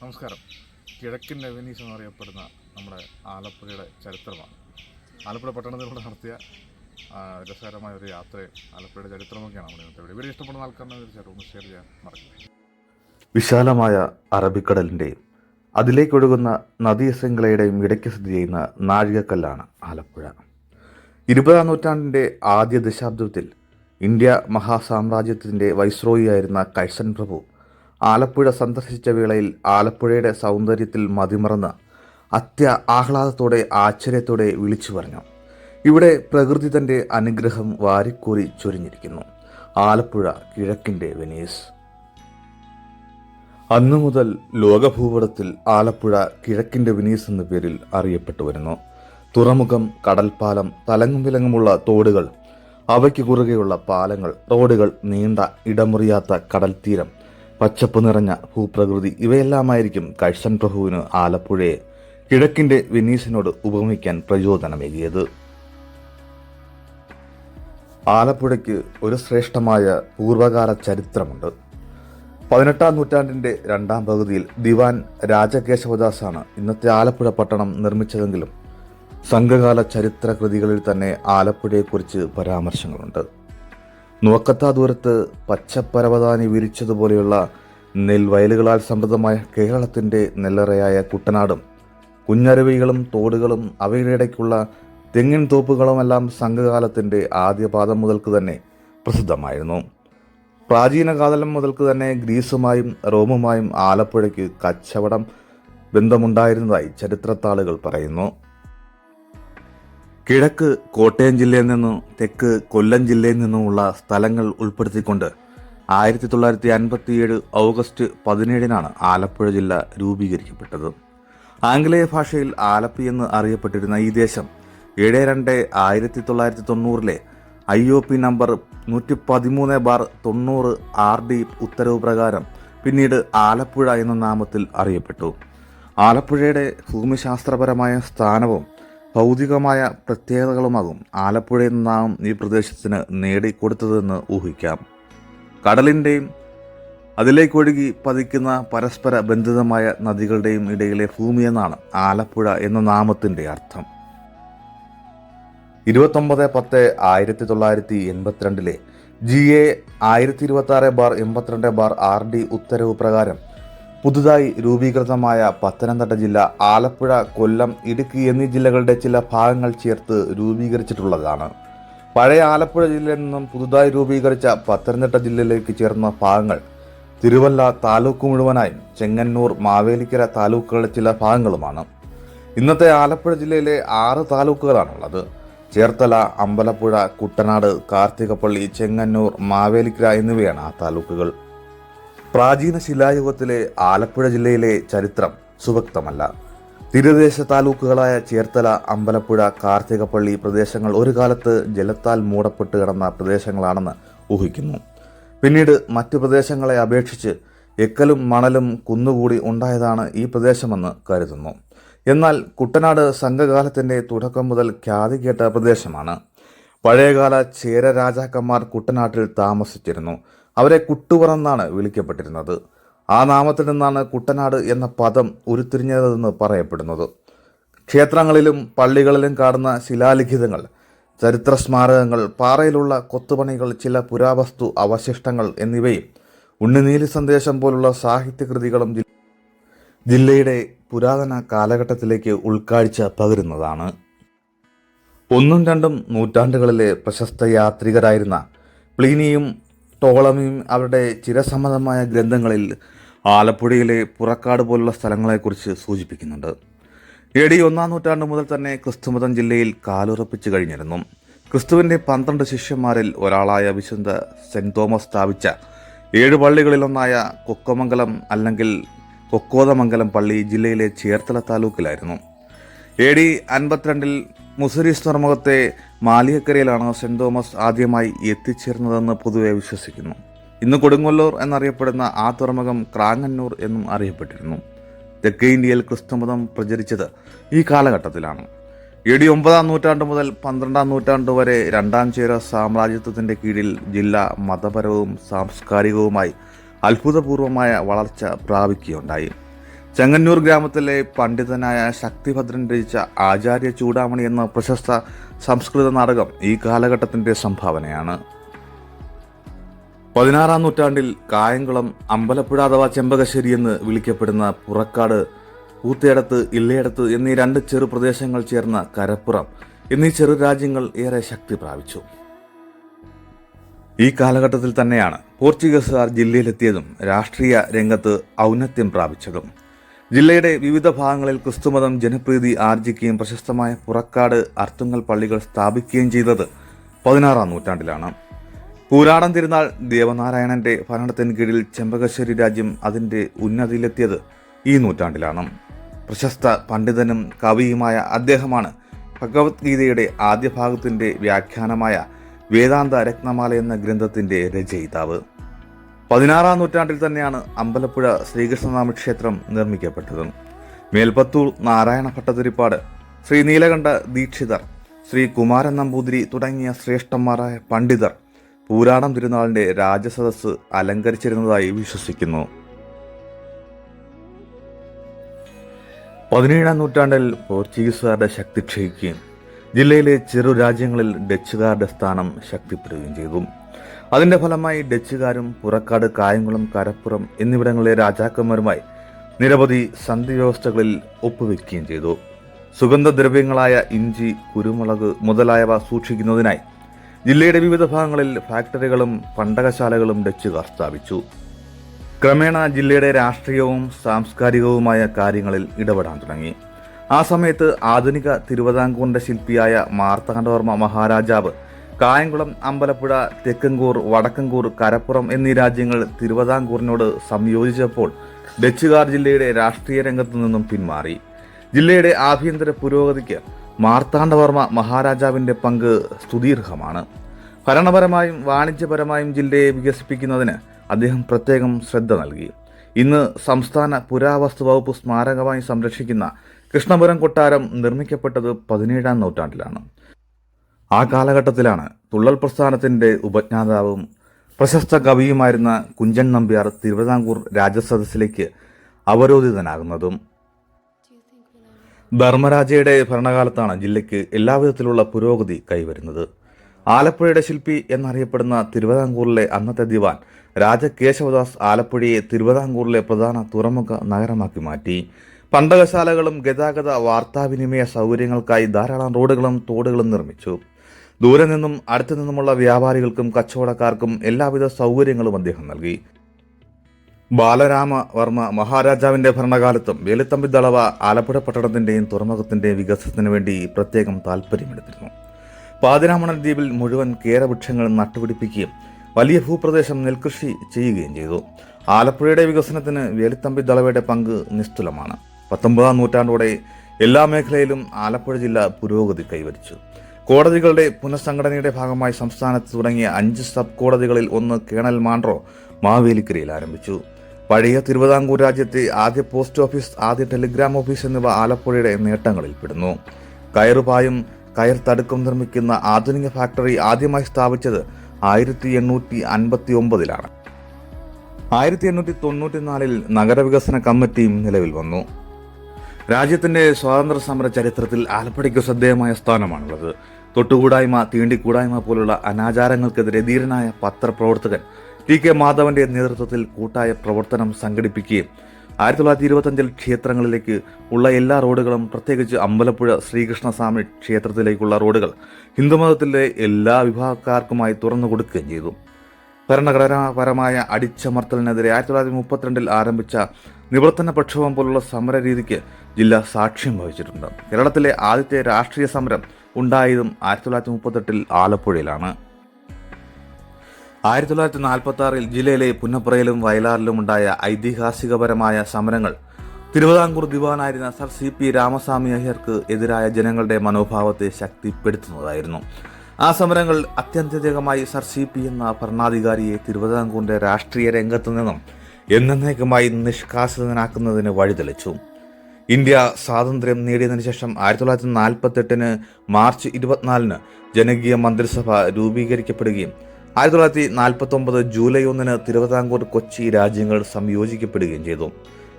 നമസ്കാരം. കിഴക്കൻ വെനീസ് എന്നറിയപ്പെടുന്ന നമ്മുടെ ആലപ്പുഴയുടെ ചരിത്രമാണ്. ആലപ്പുഴ പട്ടണത്തിലൂടെ നടത്തിയ രസകരമായ ഒരു യാത്രയും ആലപ്പുഴയുടെ ചരിത്രമൊക്കെയാണ് നമ്മുടെ ഇന്നത്തെ വീഡിയോ. ഇഷ്ടപ്പെടുന്ന ആൾക്കാരെ തീർച്ചയായിട്ടും ഒന്ന് ഷെയർ ചെയ്യാൻ മറക്കില്ല വിശാലമായ അറബിക്കടലിന്റെയും അതിലേക്കൊഴുകുന്ന നദീ ശൃംഖലയുടെയും ഇടയ്ക്ക് സ്ഥിതി ചെയ്യുന്ന നാഴികക്കല്ലാണ് ആലപ്പുഴ. ഇരുപതാം നൂറ്റാണ്ടിന്റെ ആദ്യ ദശാബ്ദത്തിൽ ഇന്ത്യ മഹാസാമ്രാജ്യത്തിന്റെ വൈസ്രോയിയായിരുന്ന കൈസൻ പ്രഭു ആലപ്പുഴ സന്ദർശിച്ച വേളയിൽ ആലപ്പുഴയുടെ സൗന്ദര്യത്തിൽ മതിമറന്ന് അത്യ ആഹ്ലാദത്തോടെ ആശ്ചര്യത്തോടെ വിളിച്ചു പറഞ്ഞു. ഇവിടെ പ്രകൃതി തന്റെ അനുഗ്രഹം വാരിക്കോരി ചൊരിഞ്ഞിരിക്കുന്നു. ആലപ്പുഴ കിഴക്കിന്റെ വെനീസ്. അന്നു മുതൽ ലോകഭൂപടത്തിൽ ആലപ്പുഴ കിഴക്കിന്റെ വെനീസ് എന്ന പേരിൽ അറിയപ്പെട്ടു വരുന്നു. തുറമുഖം കടൽപ്പാലം തലങ്ങും വിലങ്ങുമുള്ള തോടുകൾ അവയ്ക്ക് കുറുകെയുള്ള പാലങ്ങൾ റോഡുകൾ നീണ്ട ഇടമുറിയാത്ത കടൽത്തീരം തീരം പച്ചപ്പ് നിറഞ്ഞ ഭൂപ്രകൃതി ഇവയെല്ലാമായിരിക്കും കഴ്സൻ പ്രഭുവിന് ആലപ്പുഴയെ കിഴക്കിന്റെ വെനീസിനോട് ഉപമിക്കാൻ പ്രചോദനമേകിയത്. ആലപ്പുഴയ്ക്ക് ഒരു ശ്രേഷ്ഠമായ പൂർവകാല ചരിത്രമുണ്ട്. പതിനെട്ടാം നൂറ്റാണ്ടിന്റെ രണ്ടാം പകുതിയിൽ ദിവാൻ രാജകേശവദാസാണ് ഇന്നത്തെ ആലപ്പുഴ പട്ടണം നിർമ്മിച്ചതെങ്കിലും സംഘകാല ചരിത്ര കൃതികളിൽ തന്നെ ആലപ്പുഴയെക്കുറിച്ച് പരാമർശങ്ങളുണ്ട്. നോക്കത്താ ദൂരത്ത് പച്ചപ്പരവതാനി വിരിച്ചതുപോലെയുള്ള നെൽവയലുകളാൽ സമൃദ്ധമായ കേരളത്തിന്റെ നെല്ലറയായ കുട്ടനാടും കുഞ്ഞരുവികളും തോടുകളും അവയുടെ ഇടയ്ക്കുള്ള തെങ്ങിൻ തോപ്പുകളുമെല്ലാം സംഘകാലത്തിന്റെ ആദ്യപാദം മുതൽക്ക് തന്നെ പ്രസിദ്ധമായിരുന്നു. പ്രാചീന കാലം മുതൽക്ക് തന്നെ ഗ്രീസുമായും റോമുമായും ആലപ്പുഴയ്ക്ക് കച്ചവടം ബന്ധമുണ്ടായിരുന്നതായി ചരിത്രത്താളുകൾ പറയുന്നു. കിഴക്ക് കോട്ടയം ജില്ലയിൽ നിന്നും തെക്ക് കൊല്ലം ജില്ലയിൽ നിന്നുമുള്ള സ്ഥലങ്ങൾ ഉൾപ്പെടുത്തിക്കൊണ്ട് ആയിരത്തി തൊള്ളായിരത്തി അൻപത്തിയേഴ് ഓഗസ്റ്റ് പതിനേഴിനാണ് ആലപ്പുഴ ജില്ല രൂപീകരിക്കപ്പെട്ടത്. ആംഗ്ലേയ ഭാഷയിൽ ആലപ്പി എന്ന് അറിയപ്പെട്ടിരുന്ന ഈ ദേശം ഏഴ് രണ്ട് ആയിരത്തി തൊള്ളായിരത്തി തൊണ്ണൂറിലെ ഐ ഒ പി നമ്പർ നൂറ്റി പതിമൂന്ന് ബാർ തൊണ്ണൂറ് ആർ ഡി ഉത്തരവ് പ്രകാരം പിന്നീട് ആലപ്പുഴ എന്ന നാമത്തിൽ അറിയപ്പെട്ടു. ആലപ്പുഴയുടെ ഭൂമിശാസ്ത്രപരമായ സ്ഥാനവും ഭൗതികമായ പ്രത്യേകതകളുമാകും ആലപ്പുഴയിൽ നിന്നാകും ഈ പ്രദേശത്തിന് നേടിക്കൊടുത്തതെന്ന് ഊഹിക്കാം. കടലിന്റെയും അതിലേക്കൊഴുകി പതിക്കുന്ന പരസ്പര ബന്ധിതമായ നദികളുടെയും ഇടയിലെ ഭൂമി എന്നാണ് ആലപ്പുഴ എന്ന നാമത്തിന്റെ അർത്ഥം. ഇരുപത്തൊമ്പത് പത്ത് ആയിരത്തി തൊള്ളായിരത്തി എൺപത്തിരണ്ടിലെ ജി എ ആയിരത്തി ഇരുപത്തി ആറ് ബാർ എൺപത്തിരണ്ട് ബാർ ആർ ഡി ഉത്തരവ് പ്രകാരം പുതുതായി രൂപീകൃതമായ പത്തനംതിട്ട ജില്ല ആലപ്പുഴ കൊല്ലം ഇടുക്കി എന്നീ ജില്ലകളുടെ ചില ഭാഗങ്ങൾ ചേർത്ത് രൂപീകരിച്ചിട്ടുള്ളതാണ്. പഴയ ആലപ്പുഴ ജില്ലയിൽ നിന്നും പുതുതായി രൂപീകരിച്ച പത്തനംതിട്ട ജില്ലയിലേക്ക് ചേർന്ന ഭാഗങ്ങൾ തിരുവല്ല താലൂക്ക് മുഴുവനായും ചെങ്ങന്നൂർ മാവേലിക്കര താലൂക്കുകളുടെ ചില ഭാഗങ്ങളുമാണ്. ഇന്നത്തെ ആലപ്പുഴ ജില്ലയിലെ ആറ് താലൂക്കുകളാണുള്ളത്. ചേർത്തല അമ്പലപ്പുഴ കുട്ടനാട് കാർത്തികപ്പള്ളി ചെങ്ങന്നൂർ മാവേലിക്കര എന്നിവയാണ് ആ താലൂക്കുകൾ. പ്രാചീന ശിലായുഗത്തിലെ ആലപ്പുഴ ജില്ലയിലെ ചരിത്രം സുവക്തമല്ല തീരദേശ താലൂക്കുകളായ ചേർത്തല അമ്പലപ്പുഴ കാർത്തികപ്പള്ളി പ്രദേശങ്ങൾ ഒരു കാലത്ത് ജലത്താൽ മൂടപ്പെട്ട് കിടന്ന പ്രദേശങ്ങളാണെന്ന് ഊഹിക്കുന്നു. പിന്നീട് മറ്റു പ്രദേശങ്ങളെ അപേക്ഷിച്ച് എക്കലും മണലും കുന്നുകൂടി ഉണ്ടായതാണ് ഈ പ്രദേശമെന്ന് കരുതുന്നു. എന്നാൽ കുട്ടനാട് സംഘകാലത്തിന്റെ തുടക്കം മുതൽ ഖ്യാതി കേട്ട പ്രദേശമാണ്. പഴയകാല ചേര രാജാക്കന്മാർ കുട്ടനാട്ടിൽ താമസിച്ചിരുന്നു. അവരെ കുട്ടുപറന്നാണ് വിളിക്കപ്പെട്ടിരുന്നത്. ആ നാമത്തിൽ നിന്നാണ് കുട്ടനാട് എന്ന പദം ഉരുത്തിരിഞ്ഞതെന്ന് പറയപ്പെടുന്നത്. ക്ഷേത്രങ്ങളിലും പള്ളികളിലും കാണുന്ന ശിലാലിഖിതങ്ങൾ ചരിത്ര സ്മാരകങ്ങൾ പാറയിലുള്ള കൊത്തുപണികൾ ചില പുരാവസ്തു അവശിഷ്ടങ്ങൾ എന്നിവയും ഉണ്ണിനീലി സന്ദേശം പോലുള്ള സാഹിത്യകൃതികളും ജില്ലയുടെ പുരാതന കാലഘട്ടത്തിലേക്ക് ഉൾക്കാഴ്ച പകരുന്നതാണ്. ഒന്നും രണ്ടും നൂറ്റാണ്ടുകളിലെ പ്രശസ്ത യാത്രികരായിരുന്ന പ്ലീനിയും ടോളമിയും അവരുടെ ചിരസമ്മതമായ ഗ്രന്ഥങ്ങളിൽ ആലപ്പുഴയിലെ പുറക്കാട് പോലുള്ള സ്ഥലങ്ങളെക്കുറിച്ച് സൂചിപ്പിക്കുന്നുണ്ട്. എ ഡി ഒന്നാം നൂറ്റാണ്ട് മുതൽ തന്നെ ക്രിസ്തുമതം ജില്ലയിൽ കാലുറപ്പിച്ചു കഴിഞ്ഞിരുന്നു. ക്രിസ്തുവിന്റെ പന്ത്രണ്ട് ശിഷ്യന്മാരിൽ ഒരാളായ വിശുദ്ധ സെന്റ് തോമസ് സ്ഥാപിച്ച ഏഴ് പള്ളികളിലൊന്നായ കൊക്കമംഗലം അല്ലെങ്കിൽ കൊക്കോതമംഗലം പള്ളി ജില്ലയിലെ ചേർത്തല താലൂക്കിലായിരുന്നു. എ ഡി അൻപത്തിരണ്ടിൽ മുസരീസ് തുറമുഖത്തെ മാലിയക്കരയിലാണ് സെന്റ് തോമസ് ആദ്യമായി എത്തിച്ചേർന്നതെന്ന് പൊതുവെ വിശ്വസിക്കുന്നു. ഇന്ന് കൊടുങ്ങല്ലൂർ എന്നറിയപ്പെടുന്ന ആ തുറമുഖം ക്രാങ്ങന്നൂർ എന്നും അറിയപ്പെട്ടിരുന്നു. തെക്കേ ഇന്ത്യയിൽ ക്രിസ്തുമതം പ്രചരിച്ചത് ഈ കാലഘട്ടത്തിലാണ്. എ ഡി ഒമ്പതാം നൂറ്റാണ്ട് മുതൽ പന്ത്രണ്ടാം നൂറ്റാണ്ട് വരെ രണ്ടാം ചേര സാമ്രാജ്യത്വത്തിന്റെ കീഴിൽ ജില്ല മതപരവും സാംസ്കാരികവുമായി അത്ഭുതപൂർവമായ വളർച്ച പ്രാപിക്കുകയുണ്ടായി. ചെങ്ങന്നൂർ ഗ്രാമത്തിലെ പണ്ഡിതനായ ശക്തിഭദ്രൻ രചിച്ച ആചാര്യ ചൂടാമണി എന്ന പ്രശസ്ത സംസ്കൃത നാടകം ഈ കാലഘട്ടത്തിന്റെ സംഭാവനയാണ്. പതിനാറാം നൂറ്റാണ്ടിൽ കായംകുളം അമ്പലപ്പുഴ അഥവാ ചെമ്പകശ്ശേരി എന്ന് വിളിക്കപ്പെടുന്ന പുറക്കാട് പൂത്തേടത്ത് ഇല്ലയടത്ത് എന്നീ രണ്ട് ചെറു പ്രദേശങ്ങൾ ചേർന്ന കരപ്പുറം എന്നീ ചെറു രാജ്യങ്ങൾ ഏറെ ശക്തി പ്രാപിച്ചു. ഈ കാലഘട്ടത്തിൽ തന്നെയാണ് പോർച്ചുഗീസുകാർ ജില്ലയിലെത്തിയതും രാഷ്ട്രീയ രംഗത്ത് ഔന്നത്യം പ്രാപിച്ചതും. ജില്ലയുടെ വിവിധ ഭാഗങ്ങളിൽ ക്രിസ്തുമതം ജനപ്രീതി ആർജിക്കുകയും പ്രശസ്തമായ പുറക്കാട് അർത്തുങ്ങൽ പള്ളികൾ സ്ഥാപിക്കുകയും ചെയ്തത് പതിനാറാം നൂറ്റാണ്ടിലാണ്. പൂരാടം തിരുനാൾ ദേവനാരായണന്റെ ഭരണത്തിന് കീഴിൽ ചെമ്പകശ്ശേരി രാജ്യം അതിന്റെ ഉന്നതിയിലെത്തിയത് ഈ നൂറ്റാണ്ടിലാണ്. പ്രശസ്ത പണ്ഡിതനും കവിയുമായ അദ്ദേഹമാണ് ഭഗവത്ഗീതയുടെ ആദ്യ ഭാഗത്തിന്റെ വ്യാഖ്യാനമായ വേദാന്ത രത്നമാല എന്ന ഗ്രന്ഥത്തിന്റെ രചയിതാവ്. പതിനാറാം നൂറ്റാണ്ടിൽ തന്നെയാണ് അമ്പലപ്പുഴ ശ്രീകൃഷ്ണനാമ ക്ഷേത്രം നിർമ്മിക്കപ്പെട്ടത്. മേൽപ്പത്തൂർ നാരായണ ഭട്ടതിരിപ്പാട് ശ്രീ നീലകണ്ഠ ദീക്ഷിതർ ശ്രീ കുമാരൻ നമ്പൂതിരി തുടങ്ങിയ ശ്രേഷ്ഠന്മാരായ പണ്ഡിതർ പൂരാടം തിരുനാളിന്റെ രാജസദസ് അലങ്കരിച്ചിരുന്നതായി വിശ്വസിക്കുന്നു. പതിനേഴാം നൂറ്റാണ്ടിൽ പോർച്ചുഗീസുകാരുടെ ശക്തി ക്ഷയിക്കുകയും ജില്ലയിലെ ചെറു രാജ്യങ്ങളിൽ ഡച്ചുകാരുടെ സ്ഥാനം ശക്തിപ്പെടുകയും ചെയ്തു. അതിന്റെ ഫലമായി ഡച്ചുകാരും പുറക്കാട് കായംകുളം കരപ്പുറം എന്നിവിടങ്ങളിലെ രാജാക്കന്മാരുമായി നിരവധി സന്ധി വ്യവസ്ഥകളിൽ ഒപ്പുവെക്കുകയും ചെയ്തു. സുഗന്ധദ്രവ്യങ്ങളായ ഇഞ്ചി കുരുമുളക് മുതലായവ സൂക്ഷിക്കുന്നതിനായി ജില്ലയുടെ വിവിധ ഭാഗങ്ങളിൽ ഫാക്ടറികളും പണ്ടകശാലകളും ഡച്ചുകാർ സ്ഥാപിച്ചു. ക്രമേണ ജില്ലയുടെ രാഷ്ട്രീയവും സാംസ്കാരികവുമായ കാര്യങ്ങളിൽ ഇടപെടാൻ തുടങ്ങി. ആ സമയത്ത് ആധുനിക തിരുവിതാംകൂറിന്റെ ശില്പിയായ മാർത്താണ്ഡവർമ്മ മഹാരാജാവ് കായംകുളം അമ്പലപ്പുഴ തെക്കങ്കൂർ വടക്കങ്കൂർ കരപ്പുറം എന്നീ രാജ്യങ്ങൾ തിരുവിതാംകൂറിനോട് സംയോജിച്ചപ്പോൾ ഡച്ചുകാർ ജില്ലയുടെ രാഷ്ട്രീയ രംഗത്തു നിന്നും പിന്മാറി. ജില്ലയുടെ ആഭ്യന്തര പുരോഗതിക്ക് മാർത്താണ്ഡവർമ്മ മഹാരാജാവിന്റെ പങ്ക് സ്തുതീർഹമാണ് ഭരണപരമായും വാണിജ്യപരമായും ജില്ലയെ വികസിപ്പിക്കുന്നതിന് അദ്ദേഹം പ്രത്യേകം ശ്രദ്ധ നൽകി. ഇന്ന് സംസ്ഥാന പുരാവസ്തു വകുപ്പ് സ്മാരകമായി സംരക്ഷിക്കുന്ന കൃഷ്ണപുരം കൊട്ടാരം നിർമ്മിക്കപ്പെട്ടത് പതിനേഴാം നൂറ്റാണ്ടിലാണ്. ആ കാലഘട്ടത്തിലാണ് തുള്ളൽ പ്രസ്ഥാനത്തിന്റെ ഉപജ്ഞാതാവും പ്രശസ്ത കവിയുമായിരുന്ന കുഞ്ചൻ നമ്പ്യാർ തിരുവിതാംകൂർ രാജസദസ്സിലേക്ക് അവരോധിതനാകുന്നതും. ധർമ്മരാജയുടെ ഭരണകാലത്താണ് ജില്ലയ്ക്ക് എല്ലാവിധത്തിലുള്ള പുരോഗതി കൈവരുന്നത്. ആലപ്പുഴയുടെ ശില്പി എന്നറിയപ്പെടുന്ന തിരുവിതാംകൂറിലെ അന്നത്തെ ദിവാൻ രാജകേശവദാസ് ആലപ്പുഴയെ തിരുവിതാംകൂറിലെ പ്രധാന തുറമുഖ നഗരമാക്കി മാറ്റി. പണ്ടകശാലകളും ഗതാഗത വാർത്താവിനിമയ സൗകര്യങ്ങൾക്കായി ധാരാളം റോഡുകളും തോടുകളും നിർമ്മിച്ചു. ദൂരെ നിന്നും അടുത്തു നിന്നുമുള്ള വ്യാപാരികൾക്കും കച്ചവടക്കാർക്കും എല്ലാവിധ സൗകര്യങ്ങളും അദ്ദേഹം നൽകി. ബാലരാമവർമ്മ മഹാരാജാവിന്റെ ഭരണകാലത്തും വേലുത്തമ്പി ദളവ ആലപ്പുഴ പട്ടണത്തിന്റെയും തുറമുഖത്തിന്റെയും വികസനത്തിനു വേണ്ടി പ്രത്യേകം താൽപ്പര്യമെടുത്തിരുന്നു. പാതിരാമണൽ ദ്വീപിൽ മുഴുവൻ കേരവൃക്ഷങ്ങൾ നട്ടുപിടിപ്പിക്കുകയും വലിയ ഭൂപ്രദേശം നെൽകൃഷി ചെയ്യുകയും ചെയ്തു. ആലപ്പുഴയുടെ വികസനത്തിന് വേലുത്തമ്പി ദളവയുടെ പങ്ക് നിസ്തുലമാണ്. പത്തൊമ്പതാം നൂറ്റാണ്ടോടെ എല്ലാ മേഖലയിലും ആലപ്പുഴ ജില്ല പുരോഗതി കൈവരിച്ചു. കോടതികളുടെ പുനഃസംഘടനയുടെ ഭാഗമായി സംസ്ഥാനത്ത് തുടങ്ങിയ അഞ്ച് സബ് കോടതികളിൽ ഒന്ന് കേണൽ മാൻഡ്രോ മാവേലിക്കരയിൽ ആരംഭിച്ചു. പഴയ തിരുവിതാംകൂർ രാജ്യത്തെ ആദ്യ പോസ്റ്റ് ഓഫീസ് ആദ്യ ടെലിഗ്രാം ഓഫീസ് എന്നിവ ആലപ്പുഴയുടെ നേട്ടങ്ങളിൽ പെടുന്നു. കയറുപായും കയർ തടുക്കും നിർമ്മിക്കുന്ന ആധുനിക ഫാക്ടറി ആദ്യമായി സ്ഥാപിച്ചത് ആയിരത്തി എണ്ണൂറ്റി അൻപത്തി ഒമ്പതിലാണ് ആയിരത്തി എണ്ണൂറ്റി തൊണ്ണൂറ്റിനാലിൽ നഗരവികസന കമ്മിറ്റിയും നിലവിൽ വന്നു. രാജ്യത്തിന്റെ സ്വാതന്ത്ര്യ സമര ചരിത്രത്തിൽ ആലപ്പുഴയ്ക്ക് ശ്രദ്ധേയമായ സ്ഥാനമാണുള്ളത്. തൊട്ടുകൂടായ്മ തീണ്ടിക്കൂടായ്മ പോലുള്ള അനാചാരങ്ങൾക്കെതിരെ ധീരനായ പത്രപ്രവർത്തകൻ ടി കെ മാധവന്റെ നേതൃത്വത്തിൽ കൂട്ടായ പ്രവർത്തനം സംഘടിപ്പിക്കുകയും ആയിരത്തി തൊള്ളായിരത്തി ഇരുപത്തഞ്ചിൽ ക്ഷേത്രങ്ങളിലേക്ക് ഉള്ള എല്ലാ റോഡുകളും പ്രത്യേകിച്ച് അമ്പലപ്പുഴ ശ്രീകൃഷ്ണസ്വാമി ക്ഷേത്രത്തിലേക്കുള്ള റോഡുകൾ ഹിന്ദുമതത്തിലെ എല്ലാ വിഭാഗക്കാർക്കുമായി തുറന്നു കൊടുക്കുകയും ചെയ്തു. ഭരണഘടനാപരമായ അടിച്ചമർത്തലിനെതിരെ ആയിരത്തി തൊള്ളായിരത്തി മുപ്പത്തിരണ്ടിൽ ആരംഭിച്ച നിവർത്തന പ്രക്ഷോഭം പോലുള്ള സമര രീതിക്ക് ജില്ല സാക്ഷ്യം വഹിച്ചിട്ടുണ്ട്. കേരളത്തിലെ ആദ്യത്തെ രാഷ്ട്രീയ സമരം ഉണ്ടായതും ആയിരത്തി തൊള്ളായിരത്തി മുപ്പത്തെട്ടിൽ ആലപ്പുഴയിലാണ്. ആയിരത്തി തൊള്ളായിരത്തി നാൽപ്പത്തി ആറിൽ ജില്ലയിലെ പുന്നപ്പുറയിലും വയലാറിലും ഉണ്ടായ ഐതിഹാസികപരമായ സമരങ്ങൾ തിരുവിതാംകൂർ ദിവാനായിരുന്ന സർ സി പി രാമസ്വാമി അയ്യർക്ക് എതിരായ ജനങ്ങളുടെ മനോഭാവത്തെ ശക്തിപ്പെടുത്തുന്നതായിരുന്നു. ആ സമരങ്ങൾ അത്യന്തികമായി സർ സി പി എന്ന ഭരണാധികാരിയെ തിരുവിതാംകൂറിന്റെ രാഷ്ട്രീയ രംഗത്തു നിന്നും എന്നേക്കുമായി നിഷ്കാസിതനാക്കുന്നതിന് വഴിതെളിച്ചു. ഇന്ത്യ സ്വാതന്ത്ര്യം നേടിയതിനു ശേഷം ആയിരത്തി തൊള്ളായിരത്തി നാൽപ്പത്തെട്ടിന് മാർച്ച് ഇരുപത്തിനാലിന് ജനകീയ മന്ത്രിസഭ രൂപീകരിക്കപ്പെടുകയും ആയിരത്തി തൊള്ളായിരത്തി നാൽപ്പത്തി ഒമ്പത് ജൂലൈ ഒന്നിന് തിരുവിതാംകൂർ കൊച്ചി രാജ്യങ്ങൾ സംയോജിക്കപ്പെടുകയും ചെയ്തു.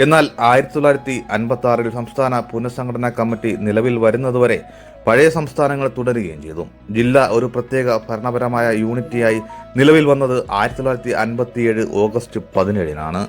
എന്നാൽ ആയിരത്തി തൊള്ളായിരത്തി അൻപത്തി ആറിൽ സംസ്ഥാന പുനഃസംഘടനാ കമ്മിറ്റി നിലവിൽ വരുന്നതുവരെ പഴയ സംസ്ഥാനങ്ങൾ തുടരുകയും ചെയ്തു. ജില്ല ഒരു പ്രത്യേക ഭരണപരമായ യൂണിറ്റിയായി നിലവിൽ വന്നത് ആയിരത്തി തൊള്ളായിരത്തി അൻപത്തിയേഴ് ഓഗസ്റ്റ് പതിനേഴിനാണ്.